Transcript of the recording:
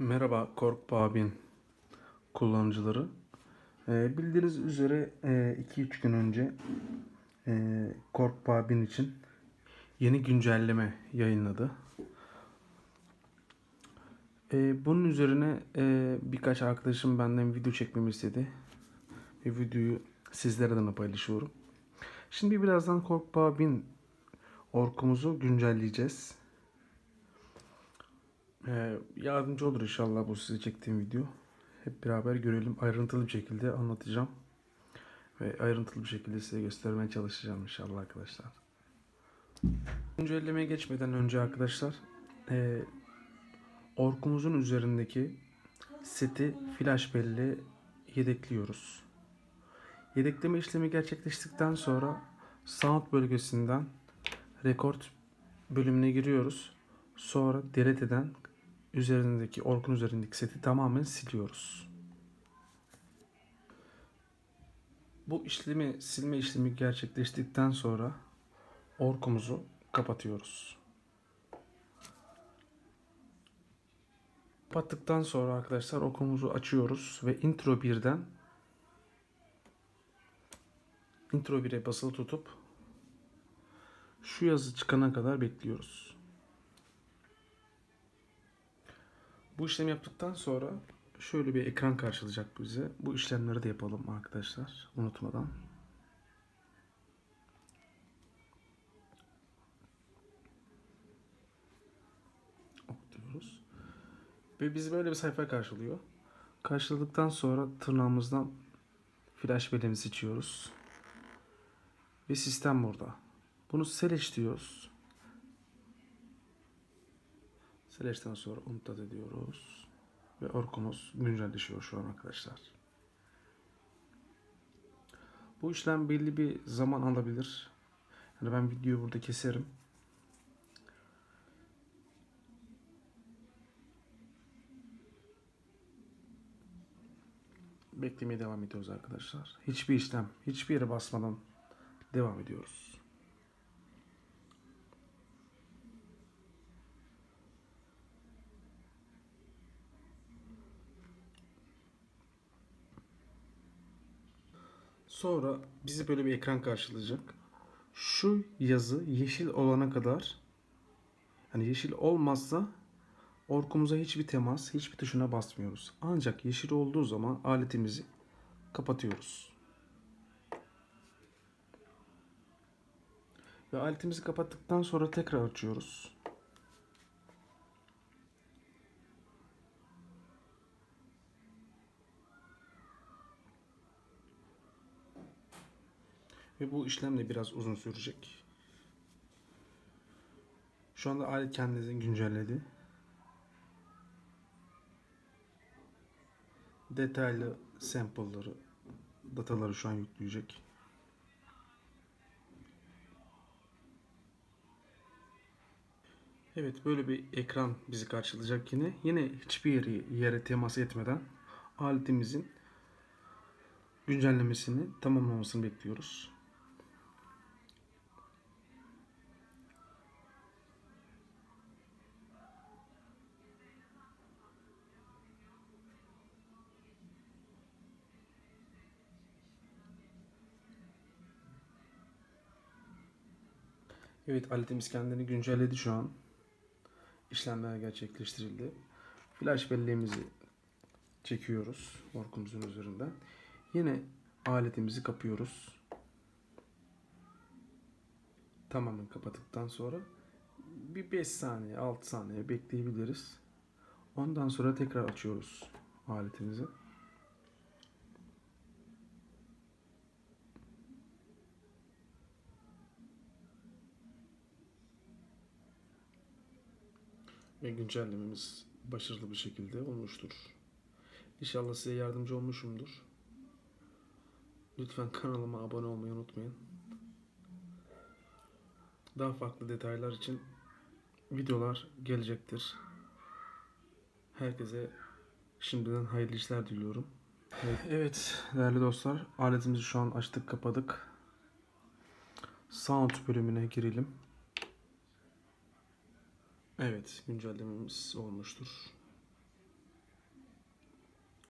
Merhaba Kork Babin kullanıcıları. Ee, bildiğiniz üzere 2-3 gün önce e, Kork Babin için yeni güncelleme yayınladı. Ee, bunun üzerine e, birkaç arkadaşım benden video çekmemi istedi. Ve videoyu sizlere de paylaşıyorum. Şimdi birazdan Kork Babin orkumuzu güncelleyeceğiz. Ee, yardımcı olur inşallah bu size çektiğim video. Hep beraber görelim. Ayrıntılı bir şekilde anlatacağım. Ve ayrıntılı bir şekilde size göstermeye çalışacağım inşallah arkadaşlar. Güncellemeye geçmeden önce arkadaşlar e, orkumuzun üzerindeki seti flash belleğe yedekliyoruz. Yedekleme işlemi gerçekleştikten sonra sound bölgesinden rekord bölümüne giriyoruz. Sonra deleteden üzerindeki orkun üzerindeki seti tamamen siliyoruz. Bu işlemi silme işlemi gerçekleştikten sonra orkumuzu kapatıyoruz. Kapattıktan sonra arkadaşlar orkumuzu açıyoruz ve intro 1'den intro 1'e basılı tutup şu yazı çıkana kadar bekliyoruz. Bu işlemi yaptıktan sonra şöyle bir ekran karşılayacak bize. Bu işlemleri de yapalım arkadaşlar unutmadan. Diyoruz. Ve bizi böyle bir sayfa karşılıyor. Karşıladıktan sonra tırnağımızdan flash belleğini seçiyoruz. Ve sistem burada. Bunu seleç diyoruz. Seleç'ten sonra umtat ediyoruz. Ve orkumuz güncelleşiyor şu an arkadaşlar. Bu işlem belli bir zaman alabilir. Yani ben videoyu burada keserim. Beklemeye devam ediyoruz arkadaşlar. Hiçbir işlem, hiçbir yere basmadan devam ediyoruz. Sonra bizi böyle bir ekran karşılayacak. Şu yazı yeşil olana kadar hani yeşil olmazsa orkumuza hiçbir temas, hiçbir tuşuna basmıyoruz. Ancak yeşil olduğu zaman aletimizi kapatıyoruz. Ve aletimizi kapattıktan sonra tekrar açıyoruz. Ve bu işlem de biraz uzun sürecek. Şu anda alet kendini güncelledi. Detaylı sample'ları, dataları şu an yükleyecek. Evet böyle bir ekran bizi karşılayacak yine. Yine hiçbir yere, yere temas etmeden aletimizin güncellemesini tamamlamasını bekliyoruz. Evet aletimiz kendini güncelledi şu an. İşlemler gerçekleştirildi. Flash belleğimizi çekiyoruz orkumuzun üzerinden. Yine aletimizi kapıyoruz. Tamamen kapattıktan sonra bir 5 saniye 6 saniye bekleyebiliriz. Ondan sonra tekrar açıyoruz aletimizi. Ve güncellememiz başarılı bir şekilde olmuştur. İnşallah size yardımcı olmuşumdur. Lütfen kanalıma abone olmayı unutmayın. Daha farklı detaylar için videolar gelecektir. Herkese şimdiden hayırlı işler diliyorum. Evet değerli dostlar aletimizi şu an açtık kapadık. Sound bölümüne girelim. Evet, güncellememiz olmuştur.